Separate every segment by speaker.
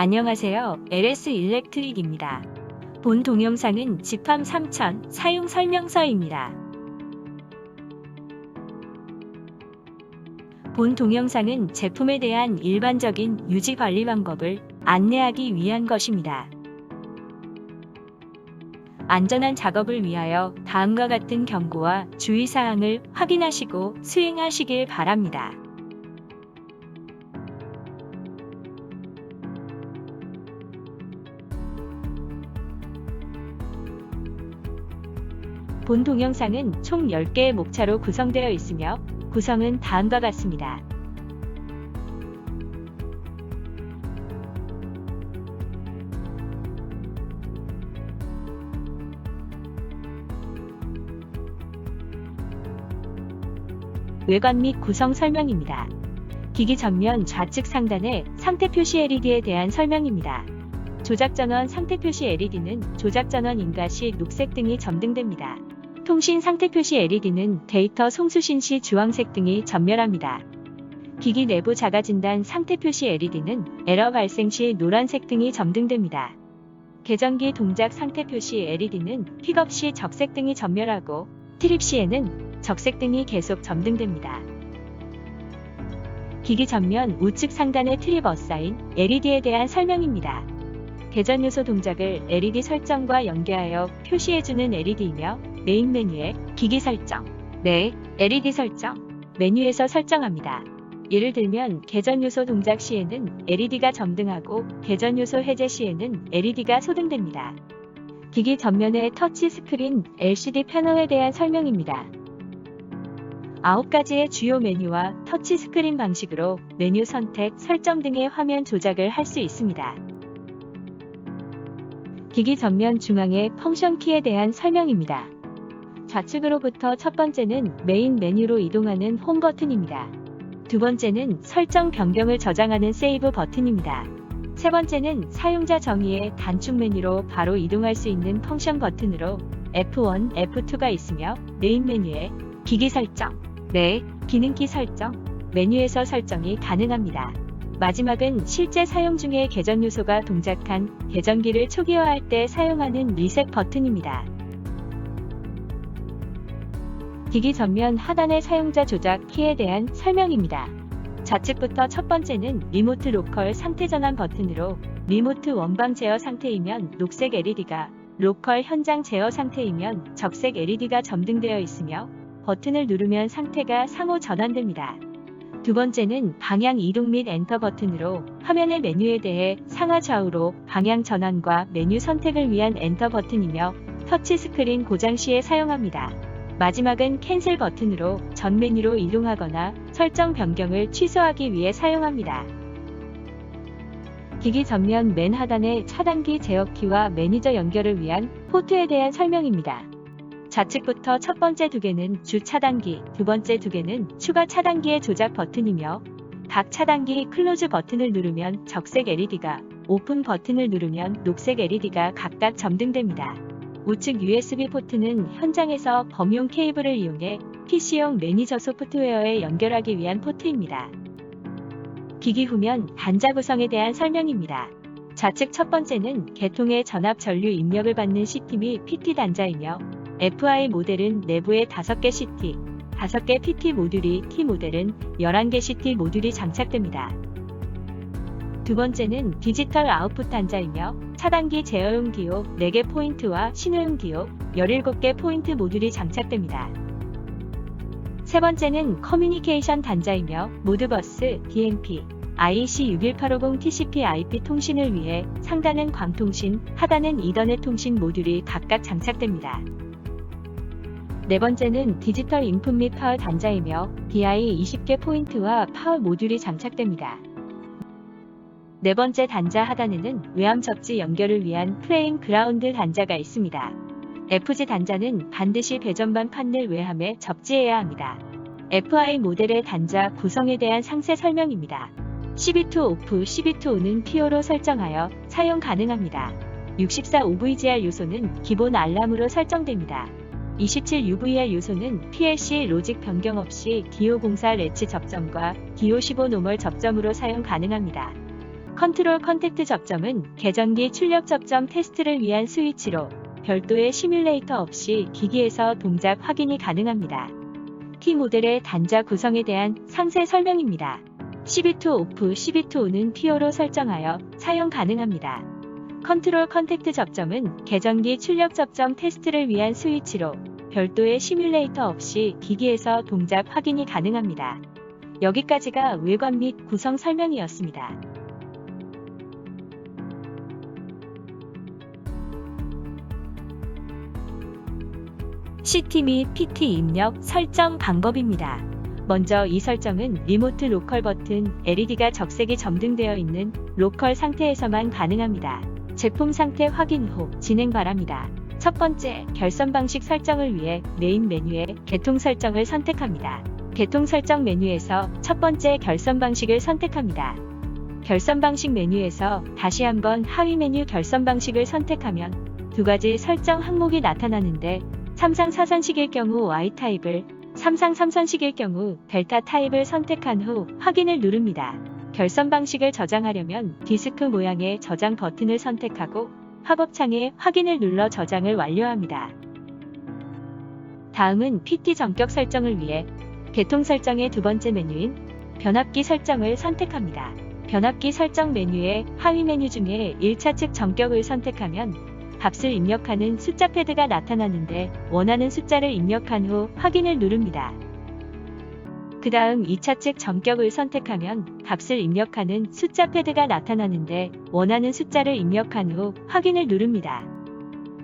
Speaker 1: 안녕하세요. LS 일렉트릭입니다. 본 동영상은 집함 3000 사용 설명서입니다. 본 동영상은 제품에 대한 일반적인 유지 관리 방법을 안내하기 위한 것입니다. 안전한 작업을 위하여 다음과 같은 경고와 주의사항을 확인하시고 수행하시길 바랍니다. 본 동영상은 총 10개의 목차로 구성되어 있으며 구성은 다음과 같습니다. 외관 및 구성 설명입니다. 기기 전면 좌측 상단의 상태 표시 LED에 대한 설명입니다. 조작 전원 상태 표시 LED는 조작 전원 인가 시 녹색 등이 점등됩니다. 통신 상태 표시 LED는 데이터 송수신 시 주황색 등이 전멸합니다. 기기 내부 자가 진단 상태 표시 LED는 에러 발생 시 노란색 등이 점등됩니다. 계전기 동작 상태 표시 LED는 픽업 시 적색 등이 전멸하고 트립 시에는 적색 등이 계속 점등됩니다. 기기 전면 우측 상단의 트립 어사인 LED에 대한 설명입니다. 계전 요소 동작을 LED 설정과 연계하여 표시해주는 LED이며 메인 메뉴에 기기 설정, 네, LED 설정, 메뉴에서 설정합니다. 예를 들면 계전 요소 동작 시에는 LED가 점등하고 계전 요소 해제 시에는 LED가 소등됩니다. 기기 전면의 터치 스크린 LCD 패널에 대한 설명입니다. 9가지의 주요 메뉴와 터치 스크린 방식으로 메뉴 선택, 설정 등의 화면 조작을 할 수 있습니다. 기기 전면 중앙의 펑션 키에 대한 설명입니다. 좌측으로부터 첫 번째는 메인 메뉴로 이동하는 홈 버튼입니다. 두 번째는 설정 변경을 저장하는 세이브 버튼입니다. 세 번째는 사용자 정의의 단축 메뉴로 바로 이동할 수 있는 펑션 버튼으로 F1, F2가 있으며 메인 메뉴에 기기 설정, 네, 기능키 설정, 메뉴에서 설정이 가능합니다. 마지막은 실제 사용 중에 계전 요소가 동작한 계전기를 초기화할 때 사용하는 리셋 버튼입니다. 기기 전면 하단의 사용자 조작 키에 대한 설명입니다. 좌측부터 첫 번째는 리모트 로컬 상태 전환 버튼으로 리모트 원방 제어 상태이면 녹색 LED가 로컬 현장 제어 상태이면 적색 LED가 점등되어 있으며 버튼을 누르면 상태가 상호 전환됩니다. 두 번째는 방향 이동 및 엔터 버튼으로 화면의 메뉴에 대해 상하 좌우로 방향 전환과 메뉴 선택을 위한 엔터 버튼이며 터치 스크린 고장 시에 사용합니다. 마지막은 캔슬 버튼으로 전 메뉴로 이동하거나 설정 변경을 취소하기 위해 사용합니다. 기기 전면 맨 하단의 차단기 제어키와 매니저 연결을 위한 포트에 대한 설명입니다. 좌측부터 첫 번째 두 개는 주 차단기, 두 번째 두 개는 추가 차단기의 조작 버튼이며 각 차단기 클로즈 버튼을 누르면 적색 LED가, 오픈 버튼을 누르면 녹색 LED가 각각 점등됩니다. 우측 USB 포트는 현장에서 범용 케이블을 이용해 PC용 매니저 소프트웨어에 연결하기 위한 포트입니다. 기기 후면 단자 구성에 대한 설명입니다. 좌측 첫 번째는 개통의 전압 전류 입력을 받는 CT 및 PT 단자이며 FI 모델은 내부에 5개 CT, 5개 PT 모듈이 T 모델은 11개 CT 모듈이 장착됩니다. 두 번째는 디지털 아웃풋 단자이며 차단기 제어용 디오 4개 포인트와 신호용 디오 17개 포인트 모듈이 장착됩니다. 세 번째는 커뮤니케이션 단자이며 모드버스, DMP, IEC61850 TCP IP 통신을 위해 상단은 광통신, 하단은 이더넷 통신 모듈이 각각 장착됩니다. 네 번째는 디지털 인풋 및 파워 단자이며 DI 20개 포인트와 파워 모듈이 장착됩니다. 네 번째 단자 하단에는 외암 접지 연결을 위한 프레임 그라운드 단자가 있습니다. FG 단자는 반드시 배전반 판넬 외함에 접지해야 합니다. FI 모델의 단자 구성에 대한 상세 설명입니다. CB2 오프, CB2 온은 PO로 설정하여 사용 가능합니다. 64 OVGR 요소는 기본 알람으로 설정됩니다. 27 UVR 요소는 PLC 로직 변경 없이 DO04 레치 접점과 DO15 노멀 접점으로 사용 가능합니다. 컨트롤 컨택트 접점은 계전기 출력 접점 테스트를 위한 스위치로 별도의 시뮬레이터 없이 기기에서 동작 확인이 가능합니다. T 모델의 단자 구성에 대한 상세 설명입니다. CB2 오프, CB2 온은 PO로 설정하여 사용 가능합니다. 컨트롤 컨택트 접점은 계전기 출력 접점 테스트를 위한 스위치로 별도의 시뮬레이터 없이 기기에서 동작 확인이 가능합니다. 여기까지가 외관 및 구성 설명이었습니다. CT 및 PT 입력 설정 방법입니다. 먼저 이 설정은 리모트 로컬 버튼 LED가 적색이 점등되어 있는 로컬 상태에서만 가능합니다. 제품 상태 확인 후 진행 바랍니다. 첫 번째, 결선 방식 설정을 위해 메인 메뉴에 개통 설정을 선택합니다. 개통 설정 메뉴에서 첫 번째 결선 방식을 선택합니다. 결선 방식 메뉴에서 다시 한번 하위 메뉴 결선 방식을 선택하면 두 가지 설정 항목이 나타나는데 3상 4선식일 경우 Y타입을 3상 3선식일 경우 델타 타입을 선택한 후 확인을 누릅니다. 결선 방식을 저장하려면 디스크 모양의 저장 버튼을 선택하고 팝업창에 확인을 눌러 저장을 완료합니다. 다음은 PT 전격 설정을 위해 개통 설정의 두 번째 메뉴인 변압기 설정을 선택합니다. 변압기 설정 메뉴의 하위 메뉴 중에 1차 측 전격을 선택하면 값을 입력하는 숫자 패드가 나타나는데 원하는 숫자를 입력한 후 확인을 누릅니다. 그 다음 2차 측 전격을 선택하면 값을 입력하는 숫자 패드가 나타나는데 원하는 숫자를 입력한 후 확인을 누릅니다.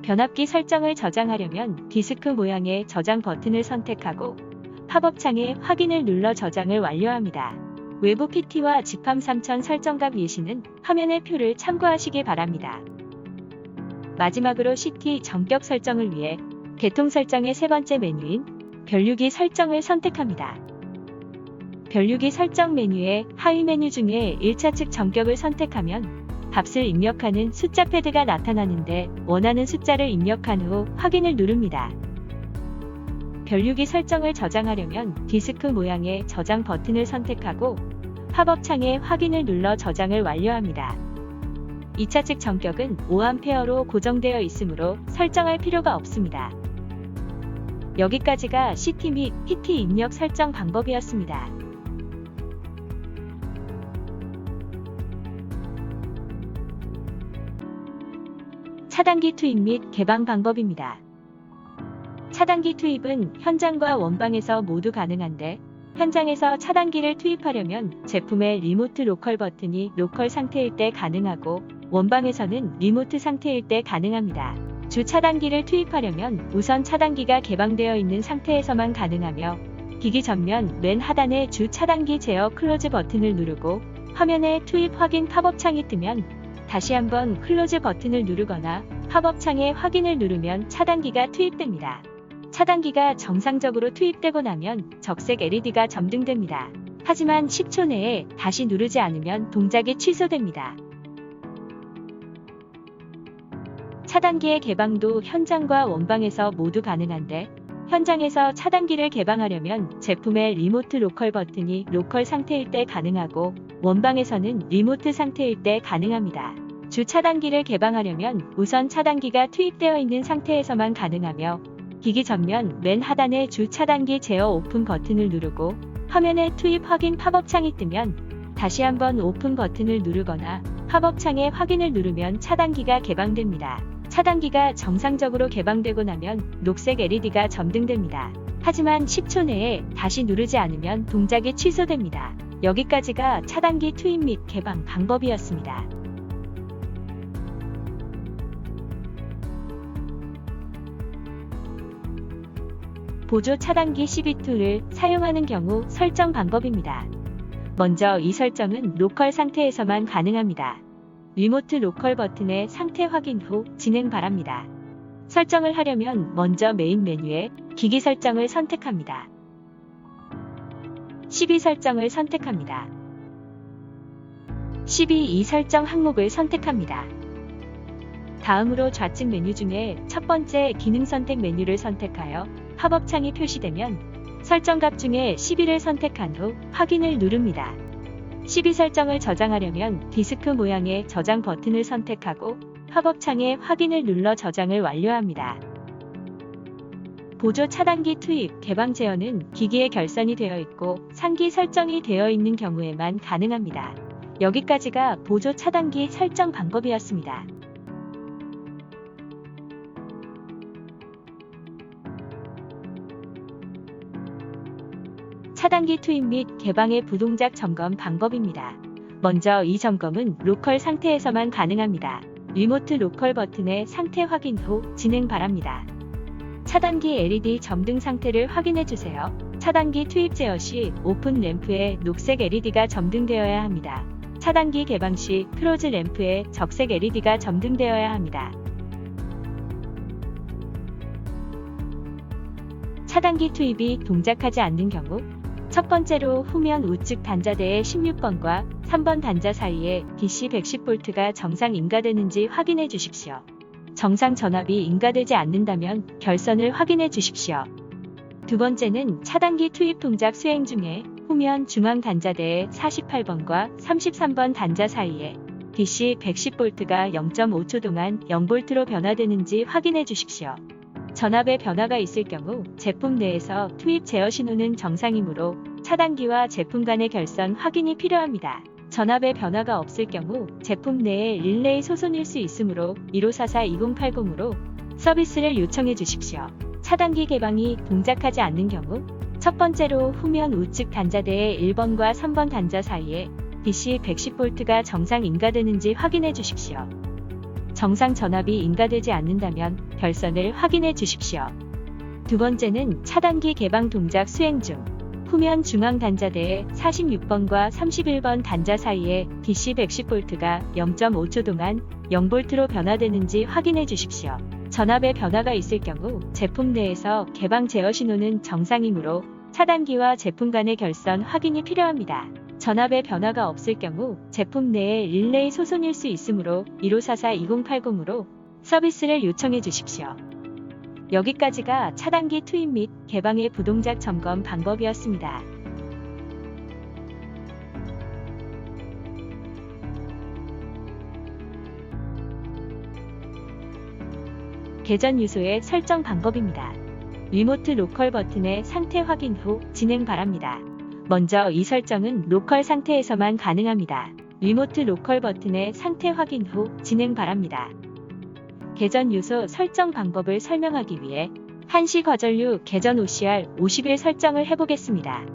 Speaker 1: 변압기 설정을 저장하려면 디스크 모양의 저장 버튼을 선택하고 팝업 창에 확인을 눌러 저장을 완료합니다. 외부 PT와 집함 3000 설정값 예시는 화면의 표를 참고하시기 바랍니다. 마지막으로 CT 전격 설정을 위해 개통 설정의 세 번째 메뉴인 별류기 설정을 선택합니다. 별류기 설정 메뉴의 하위 메뉴 중에 1차 측 전격을 선택하면 값을 입력하는 숫자 패드가 나타나는데 원하는 숫자를 입력한 후 확인을 누릅니다. 별류기 설정을 저장하려면 디스크 모양의 저장 버튼을 선택하고 팝업 창에 확인을 눌러 저장을 완료합니다. 2차 측 전격은 5A로 고정되어 있으므로 설정할 필요가 없습니다. 여기까지가 CT 및 PT 입력 설정 방법이었습니다. 차단기 투입 및 개방 방법입니다. 차단기 투입은 현장과 원방에서 모두 가능한데 현장에서 차단기를 투입하려면 제품의 리모트 로컬 버튼이 로컬 상태일 때 가능하고 원방에서는 리모트 상태일 때 가능합니다. 주 차단기를 투입하려면 우선 차단기가 개방되어 있는 상태에서만 가능하며 기기 전면 맨 하단의 주 차단기 제어 클로즈 버튼을 누르고 화면에 투입 확인 팝업 창이 뜨면 다시 한번 클로즈 버튼을 누르거나 팝업 창에 확인을 누르면 차단기가 투입됩니다. 차단기가 정상적으로 투입되고 나면 적색 LED가 점등됩니다. 하지만 10초 내에 다시 누르지 않으면 동작이 취소됩니다. 차단기의 개방도 현장과 원방에서 모두 가능한데 현장에서 차단기를 개방하려면 제품의 리모트 로컬 버튼이 로컬 상태일 때 가능하고 원방에서는 리모트 상태일 때 가능합니다. 주 차단기를 개방하려면 우선 차단기가 투입되어 있는 상태에서만 가능하며 기기 전면 맨 하단의 주 차단기 제어 오픈 버튼을 누르고 화면에 투입 확인 팝업 창이 뜨면 다시 한번 오픈 버튼을 누르거나 팝업 창에 확인을 누르면 차단기가 개방됩니다. 차단기가 정상적으로 개방되고 나면 녹색 LED가 점등됩니다. 하지만 10초 내에 다시 누르지 않으면 동작이 취소됩니다. 여기까지가 차단기 투입 및 개방 방법이었습니다. 보조 차단기 CB2를 사용하는 경우 설정 방법입니다. 먼저 이 설정은 로컬 상태에서만 가능합니다. 리모트 로컬 버튼의 상태 확인 후 진행 바랍니다. 설정을 하려면 먼저 메인 메뉴에 기기 설정을 선택합니다. 12 설정을 선택합니다. 12이 설정 항목을 선택합니다. 다음으로 좌측 메뉴 중에 첫 번째 기능 선택 메뉴를 선택하여 팝업 창이 표시되면 설정 값 중에 11을 선택한 후 확인을 누릅니다. 12 설정을 저장하려면 디스크 모양의 저장 버튼을 선택하고 팝업창에 확인을 눌러 저장을 완료합니다. 보조 차단기 투입, 개방 제어는 기기에 결선이 되어 있고 상기 설정이 되어 있는 경우에만 가능합니다. 여기까지가 보조 차단기 설정 방법이었습니다. 차단기 투입 및 개방의 부동작 점검 방법입니다. 먼저 이 점검은 로컬 상태에서만 가능합니다. 리모트 로컬 버튼의 상태 확인 후 진행 바랍니다. 차단기 LED 점등 상태를 확인해 주세요. 차단기 투입 제어 시 오픈 램프에 녹색 LED가 점등되어야 합니다. 차단기 개방 시 크로즈 램프에 적색 LED가 점등되어야 합니다. 차단기 투입이 동작하지 않는 경우 첫 번째로 후면 우측 단자대의 16번과 3번 단자 사이에 DC 110V가 정상 인가되는지 확인해 주십시오. 정상 전압이 인가되지 않는다면 결선을 확인해 주십시오. 두 번째는 차단기 투입 동작 수행 중에 후면 중앙 단자대의 48번과 33번 단자 사이에 DC 110V가 0.5초 동안 0V로 변화되는지 확인해 주십시오. 전압의 변화가 있을 경우 제품 내에서 투입 제어 신호는 정상이므로 차단기와 제품 간의 결선 확인이 필요합니다. 전압의 변화가 없을 경우 제품 내에 릴레이 소손일 수 있으므로 1544-2080으로 서비스를 요청해 주십시오. 차단기 개방이 동작하지 않는 경우 첫 번째로 후면 우측 단자대의 1번과 3번 단자 사이에 DC 110V가 정상 인가되는지 확인해 주십시오. 정상 전압이 인가되지 않는다면 결선을 확인해 주십시오. 두 번째는 차단기 개방 동작 수행 중 후면 중앙 단자대의 46번과 31번 단자 사이에 DC 110V가 0.5초 동안 0V로 변화되는지 확인해 주십시오. 전압의 변화가 있을 경우 제품 내에서 개방 제어 신호는 정상이므로 차단기와 제품 간의 결선 확인이 필요합니다. 전압의 변화가 없을 경우 제품 내에 릴레이 소손일 수 있으므로 1544-2080으로 서비스를 요청해 주십시오. 여기까지가 차단기 투입 및 개방의 부동작 점검 방법이었습니다. 개전 유소의 설정 방법입니다. 리모트 로컬 버튼의 상태 확인 후 진행 바랍니다. 먼저 이 설정은 로컬 상태에서만 가능합니다. 리모트 로컬 버튼의 상태 확인 후 진행 바랍니다. 개전 요소 설정 방법을 설명하기 위해 한시 과전류 개전 OCR 50일 설정을 해보겠습니다.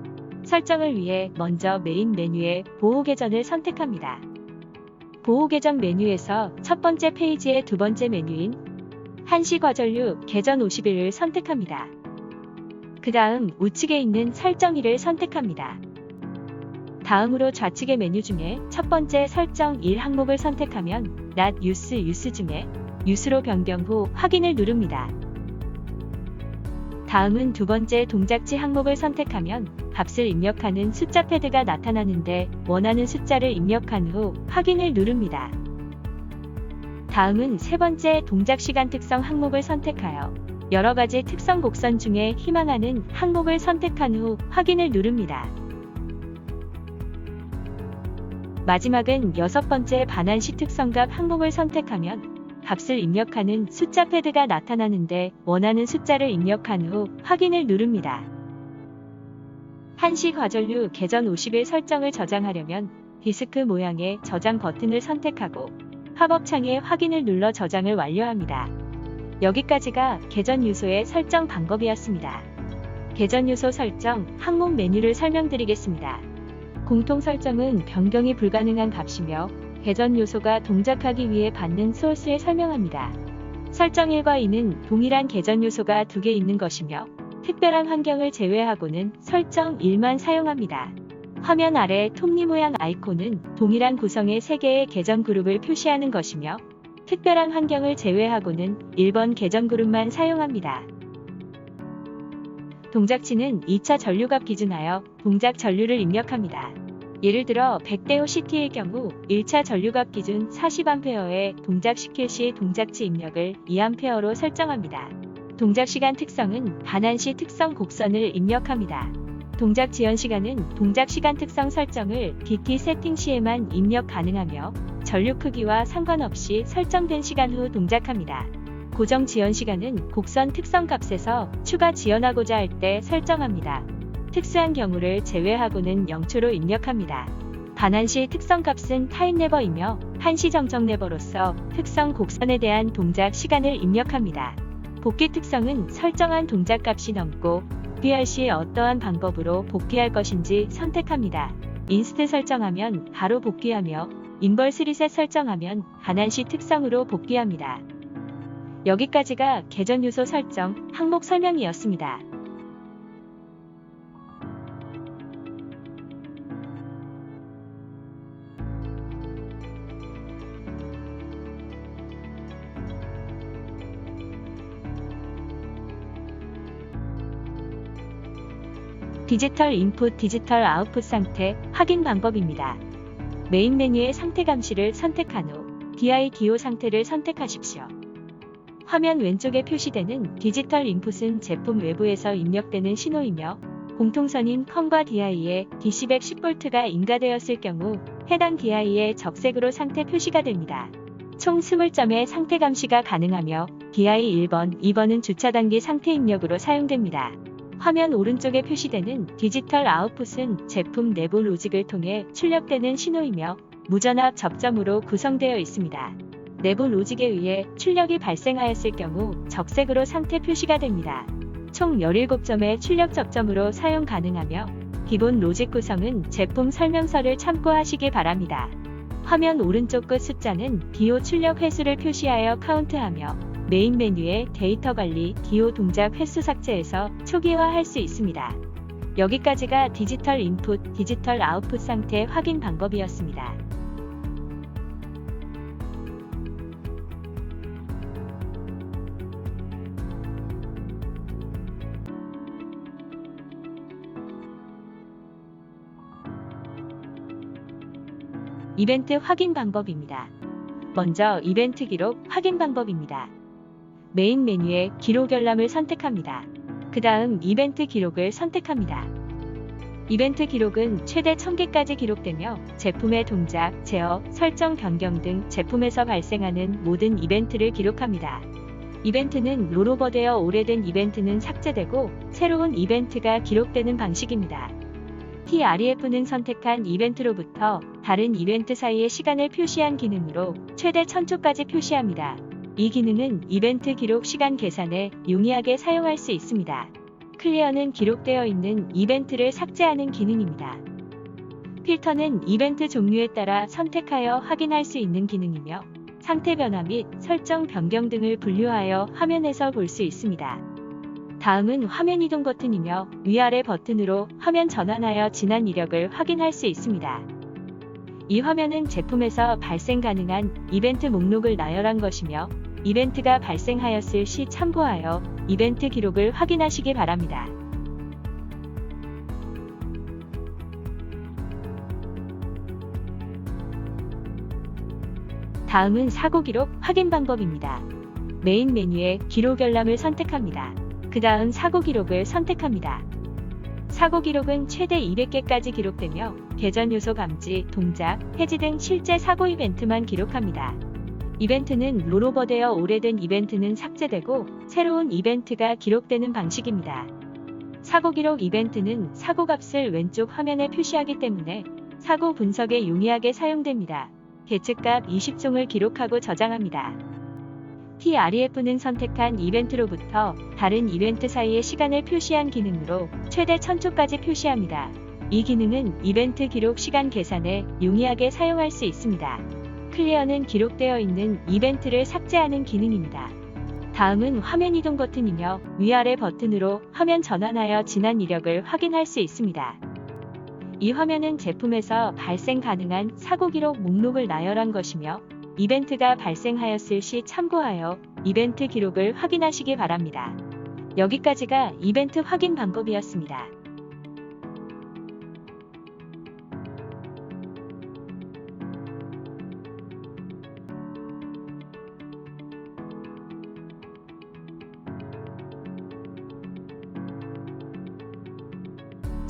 Speaker 1: 설정을 위해 먼저 메인 메뉴에 보호 계전을 선택합니다. 보호 계전 메뉴에서 첫 번째 페이지의 두 번째 메뉴인 한시 과전류 개전 50일을 선택합니다. 그 다음 우측에 있는 설정일을 선택합니다. 다음으로 좌측의 메뉴 중에 첫 번째 설정 1 항목을 선택하면 not use use 중에 유스로 변경 후 확인을 누릅니다. 다음은 두 번째 동작지 항목을 선택하면 값을 입력하는 숫자 패드가 나타나는데 원하는 숫자를 입력한 후 확인을 누릅니다. 다음은 세 번째 동작 시간 특성 항목을 선택하여 여러 가지 특성 곡선 중에 희망하는 항목을 선택한 후 확인을 누릅니다. 마지막은 여섯 번째 반환시 특성값 항목을 선택하면 값을 입력하는 숫자 패드가 나타나는데 원하는 숫자를 입력한 후 확인을 누릅니다. 한시 과전류 개전 50일 설정을 저장하려면 디스크 모양의 저장 버튼을 선택하고 팝업창에 확인을 눌러 저장을 완료합니다. 여기까지가 개전 유소의 설정 방법이었습니다. 개전 유소 설정 항목 메뉴를 설명드리겠습니다. 공통 설정은 변경이 불가능한 값이며 개전 요소가 동작하기 위해 받는 소스에 설명합니다. 설정 1과 2는 동일한 개전 요소가 두 개 있는 것이며 특별한 환경을 제외하고는 설정 1만 사용합니다. 화면 아래 톱니 모양 아이콘은 동일한 구성의 3개의 계정 그룹을 표시하는 것이며 특별한 환경을 제외하고는 1번 계정 그룹만 사용합니다. 동작치는 2차 전류값 기준하여 동작 전류를 입력합니다. 예를 들어 100대 5 CT의 경우 1차 전류값 기준 40A에 동작시킬 시 동작치 입력을 2A로 설정합니다. 동작시간 특성은 반환시 특성 곡선을 입력합니다. 동작 지연 시간은 동작 시간 특성 설정을 BT 세팅 시에만 입력 가능하며 전류 크기와 상관없이 설정된 시간 후 동작합니다. 고정 지연 시간은 곡선 특성 값에서 추가 지연하고자 할 때 설정합니다. 특수한 경우를 제외하고는 0초로 입력합니다. 반환시 특성 값은 타임 레버이며 한시 정정 레버로서 특성 곡선에 대한 동작 시간을 입력합니다. 복귀 특성은 설정한 동작 값이 넘고 복귀할 시 어떠한 방법으로 복귀할 것인지 선택합니다. 인스트 설정하면 바로 복귀하며 인벌스 리셋 설정하면 반환시 특성으로 복귀합니다. 여기까지가 개전 요소 설정 항목 설명이었습니다. 디지털 인풋 디지털 아웃풋 상태 확인 방법입니다. 메인 메뉴의 상태 감시를 선택한 후 DIDO 상태를 선택하십시오. 화면 왼쪽에 표시되는 디지털 인풋은 제품 외부에서 입력되는 신호이며 공통선인 컴과 DI에 DC100 10V가 인가되었을 경우 해당 DI의 적색으로 상태 표시가 됩니다. 총 20점의 상태 감시가 가능하며 DI 1번, 2번은 주차 단계 상태 입력으로 사용됩니다. 화면 오른쪽에 표시되는 디지털 아웃풋은 제품 내부 로직을 통해 출력되는 신호이며 무전압 접점으로 구성되어 있습니다. 내부 로직에 의해 출력이 발생하였을 경우 적색으로 상태 표시가 됩니다. 총 17점의 출력 접점으로 사용 가능하며 기본 로직 구성은 제품 설명서를 참고하시기 바랍니다. 화면 오른쪽 끝 숫자는 DO 출력 횟수를 표시하여 카운트하며 메인 메뉴의 데이터 관리, DO 동작 횟수 삭제에서 초기화할 수 있습니다. 여기까지가 디지털 인풋, 디지털 아웃풋 상태 확인 방법이었습니다. 이벤트 확인 방법입니다. 먼저 이벤트 기록 확인 방법입니다. 메인 메뉴에 기록 열람을 선택합니다. 그 다음 이벤트 기록을 선택합니다. 이벤트 기록은 최대 1000개까지 기록되며 제품의 동작, 제어, 설정 변경 등 제품에서 발생하는 모든 이벤트를 기록합니다. 이벤트는 롤오버되어 오래된 이벤트는 삭제되고 새로운 이벤트가 기록되는 방식입니다. TREF는 선택한 이벤트로부터 다른 이벤트 사이의 시간을 표시한 기능으로 최대 1000초까지 표시합니다. 이 기능은 이벤트 기록 시간 계산에 용이하게 사용할 수 있습니다. 클리어는 기록되어 있는 이벤트를 삭제하는 기능입니다. 필터는 이벤트 종류에 따라 선택하여 확인할 수 있는 기능이며 상태 변화 및 설정 변경 등을 분류하여 화면에서 볼 수 있습니다. 다음은 화면 이동 버튼이며 위아래 버튼으로 화면 전환하여 지난 이력을 확인할 수 있습니다. 이 화면은 제품에서 발생 가능한 이벤트 목록을 나열한 것이며 이벤트가 발생하였을 시 참고하여 이벤트 기록을 확인하시기 바랍니다. 다음은 사고 기록 확인 방법입니다. 메인 메뉴에 기록 열람을 선택합니다. 그 다음 사고 기록을 선택합니다. 사고 기록은 최대 200개까지 기록되며 개전 요소 감지, 동작, 해지 등 실제 사고 이벤트만 기록합니다. 이벤트는 롤오버되어 오래된 이벤트는 삭제되고 새로운 이벤트가 기록되는 방식입니다. 사고 기록 이벤트는 사고 값을 왼쪽 화면에 표시하기 때문에 사고 분석에 용이하게 사용됩니다. 계측값 20종을 기록하고 저장합니다. TREF는 선택한 이벤트로부터 다른 이벤트 사이의 시간을 표시한 기능으로 최대 1000초까지 표시합니다. 이 기능은 이벤트 기록 시간 계산에 용이하게 사용할 수 있습니다. 클리어는 기록되어 있는 이벤트를 삭제하는 기능입니다. 다음은 화면 이동 버튼이며 위아래 버튼으로 화면 전환하여 지난 이력을 확인할 수 있습니다. 이 화면은 제품에서 발생 가능한 사고 기록 목록을 나열한 것이며 이벤트가 발생하였을 시 참고하여 이벤트 기록을 확인하시기 바랍니다. 여기까지가 이벤트 확인 방법이었습니다.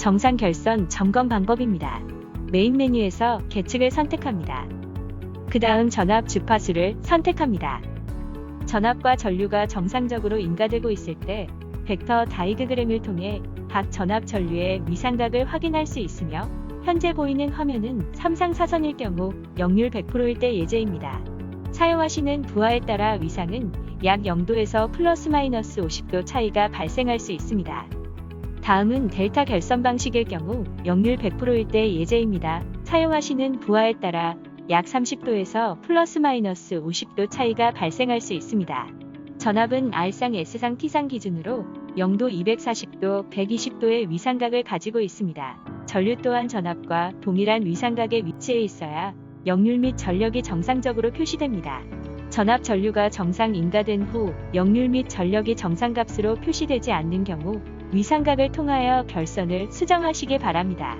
Speaker 1: 정상 결선 점검 방법입니다. 메인 메뉴에서 계측을 선택합니다. 그 다음 전압 주파수를 선택합니다. 전압과 전류가 정상적으로 인가되고 있을 때 벡터 다이그램을 통해 각 전압 전류의 위상각을 확인할 수 있으며 현재 보이는 화면은 삼상 사선일 경우 역률 100%일 때 예제입니다. 사용하시는 부하에 따라 위상은 약 0도에서 플러스 마이너스 50도 차이가 발생할 수 있습니다. 다음은 델타 결선 방식일 경우 역률 100%일 때 예제입니다. 사용하시는 부하에 따라 약 30도에서 플러스 마이너스 50도 차이가 발생할 수 있습니다. 전압은 R상 S상 T상 기준으로 0도 240도 120도의 위상각을 가지고 있습니다. 전류 또한 전압과 동일한 위상각에 위치해 있어야 역률 및 전력이 정상적으로 표시됩니다. 전압 전류가 정상 인가된 후 역률 및 전력이 정상값으로 표시되지 않는 경우 위상각을 통하여 결선을 수정하시기 바랍니다.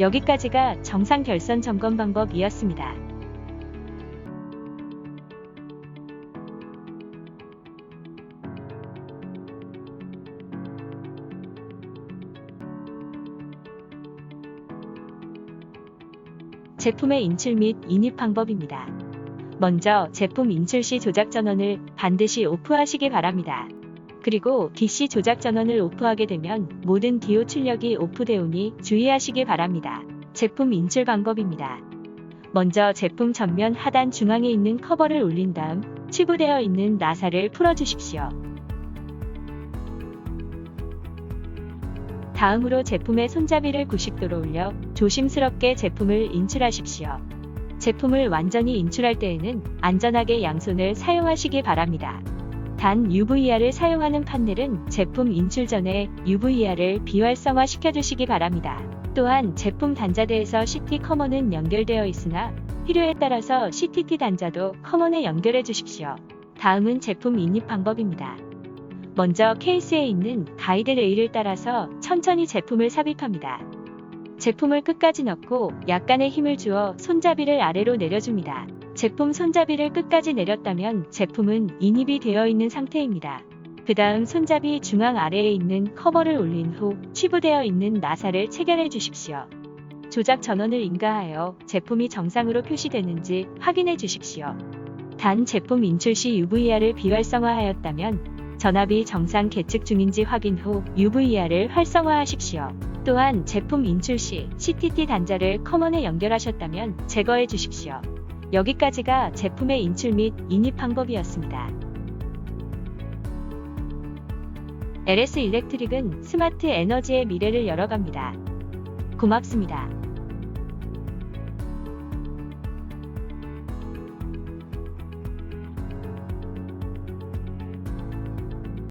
Speaker 1: 여기까지가 정상 결선 점검 방법이었습니다. 제품의 인출 및 인입 방법입니다. 먼저 제품 인출 시 조작 전원을 반드시 오프하시기 바랍니다. 그리고 DC 조작 전원을 오프하게 되면 모든 디오 출력이 오프되오니 주의하시기 바랍니다. 제품 인출 방법입니다. 먼저 제품 전면 하단 중앙에 있는 커버를 올린 다음 치부되어 있는 나사를 풀어주십시오. 다음으로 제품의 손잡이를 90도로 올려 조심스럽게 제품을 인출하십시오. 제품을 완전히 인출할 때에는 안전하게 양손을 사용하시기 바랍니다. 단 UVR을 사용하는 판넬은 제품 인출 전에 UVR을 비활성화 시켜주시기 바랍니다. 또한 제품 단자대에서 CT 커먼은 연결되어 있으나 필요에 따라서 CTT 단자도 커먼에 연결해 주십시오. 다음은 제품 인입 방법입니다. 먼저 케이스에 있는 가이드 레일을 따라서 천천히 제품을 삽입합니다. 제품을 끝까지 넣고 약간의 힘을 주어 손잡이를 아래로 내려줍니다. 제품 손잡이를 끝까지 내렸다면 제품은 인입이 되어 있는 상태입니다. 그 다음 손잡이 중앙 아래에 있는 커버를 올린 후 치부되어 있는 나사를 체결해 주십시오. 조작 전원을 인가하여 제품이 정상으로 표시되는지 확인해 주십시오. 단 제품 인출 시 UVR을 비활성화하였다면 전압이 정상 계측 중인지 확인 후 UVR을 활성화하십시오. 또한 제품 인출 시 CTT 단자를 커먼에 연결하셨다면 제거해 주십시오. 여기까지가 제품의 인출 및 인입 방법이었습니다. LS 일렉트릭은 스마트 에너지의 미래를 열어갑니다. 고맙습니다.